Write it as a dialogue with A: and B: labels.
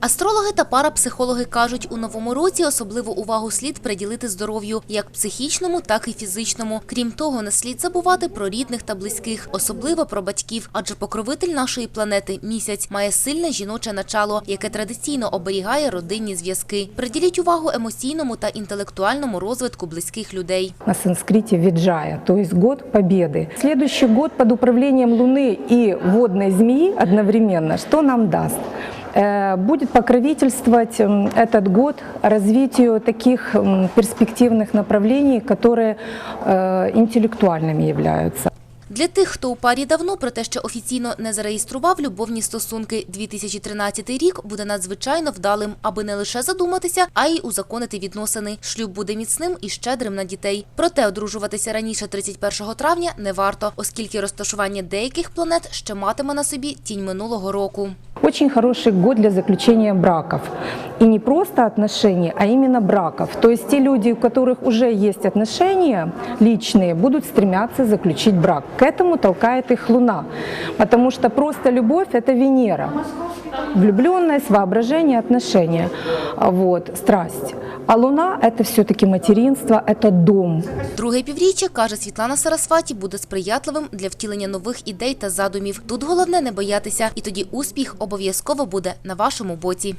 A: Астрологи та парапсихологи кажуть, у новому році особливу увагу слід приділити здоров'ю, як психічному, так і фізичному. Крім того, не слід забувати про рідних та близьких, особливо про батьків, адже покровитель нашої планети місяць має сильне жіноче начало, яке традиційно оберігає родинні зв'язки. Приділіть увагу емоційному та інтелектуальному розвитку близьких людей.
B: на санскрите виджая, то есть год победы. Следующий год под управлением Луны и водной змеи одновременно, что нам даст? Э, Будет покровительствовать м, этот год развитию таких м, перспективных направлений, которые э, интеллектуальными являются.
A: Для тих, хто у парі давно, проте ще офіційно не зареєстрував любовні стосунки, 2013 рік буде надзвичайно вдалим, аби не лише задуматися, а й узаконити відносини. Шлюб буде міцним і щедрим на дітей. Проте одружуватися раніше 31 травня не варто, оскільки розташування деяких планет ще матиме на собі тінь минулого року.
B: Очень хороший год для заключения браков. И не просто отношений, а именно браков. То есть те люди, у которых уже есть отношения личные, будут стремятся заключить брак. К этому толкает их Луна. Потому что просто любовь – это Венера. Влюбленность, воображение, отношения. Вот, страсть. А Луна – це все-таки материнство, це дом.
A: Друге півріччя, каже Світлана Сарасваті, буде сприятливим для втілення нових ідей та задумів. Тут головне не боятися, і тоді успіх обов'язково буде на вашому боці.